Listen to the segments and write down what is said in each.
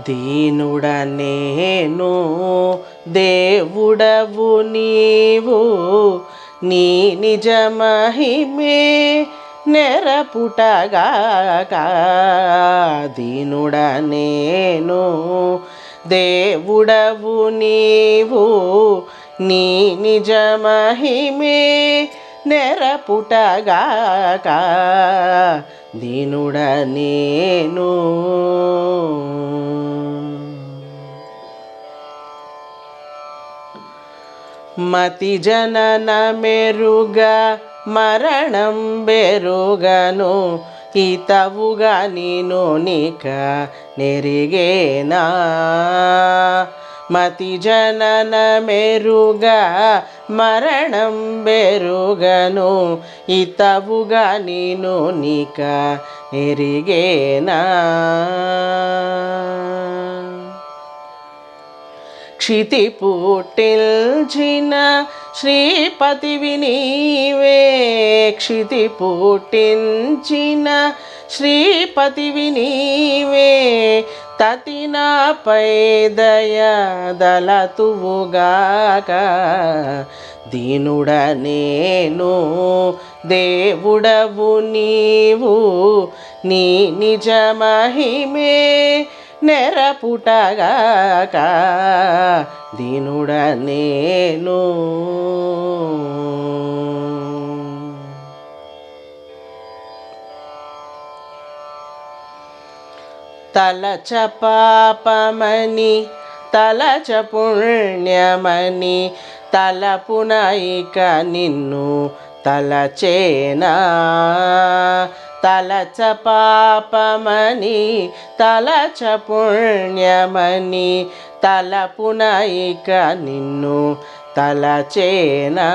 దీనుడ నేను దేవుడవు నీవు. నీ నిజ మహిమే నెరపుటగాక. దీనుడ నేను దేవుడవు నీవు. నీ నిజ మహిమే నెరపుటగాక. దీనుడ నేను మతి జనన మెరుగా మరణం బెరుగను ఇతవుగా నేను నిక నెరిగేనా మతి జనన మెరుగా మరణం బెరుగను. ఇతవుగా నేను నీక ఎరిగేనా? క్షితి పుట్టిల్చిన శ్రీపతివి నీవే. క్షితి పుట్టించిన శ్రీపతివి నీవే. తతినాపై దయదలతువుగాక. దీనుడ నేను దేవుడవు నీవు నీ నిజ మహిమే నెరపుటగాక. దీనుడ నేను. తలచ పాపమని తలచ పుణ్యమని తలపున ఇక నిన్ను తలచేనా. తలచ పాపమని తలచ పుణ్యమని తలపున ఇక నిన్ను తలచేనా.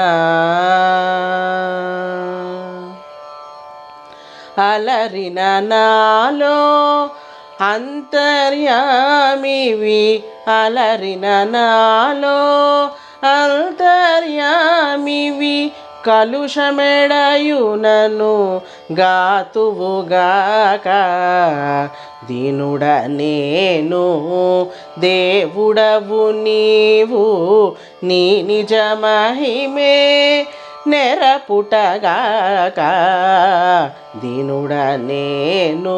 అలరిన నాలో అంతర్యామివి అలరిన నాలో అంతర్యామివి కలుషమెడయునను గాతువుగాక. దీనుడ నేను దేవుడవు నీవు నీ నిజ మహిమే నెరపుటగాక దీనుడ నేను.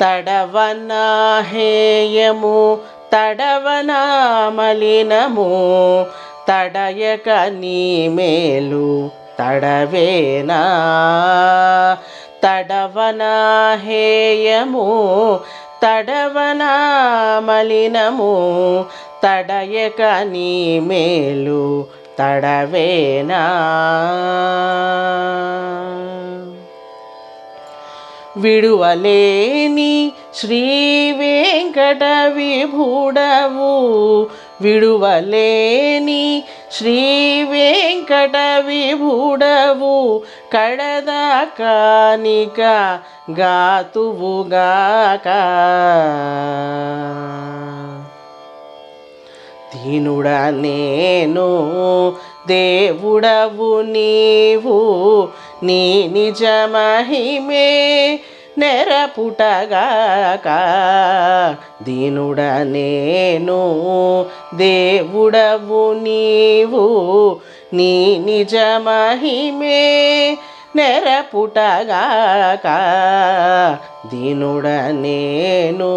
తడవనా హేయము తడవనా మలినము తడయక నీ మేలు తడవేనా. తడవనా హేయము తడవనా మలినము తడయక నీ మేలు తడవేనా. విడువలేని శ్రీ వెంకట విభుడవు విడువలేని శ్రీ వెంకట విభుడవు కడదాకానిక గాతువుగాక. దీనుడ నేను దేవుడవు నీవు నీ నిజ మహిమే నెరపుటగాక. దీనుడ నేను దేవుడవు నీవు నీ నిజ మహిమే నెరపుటగాక. దీనుడ నేను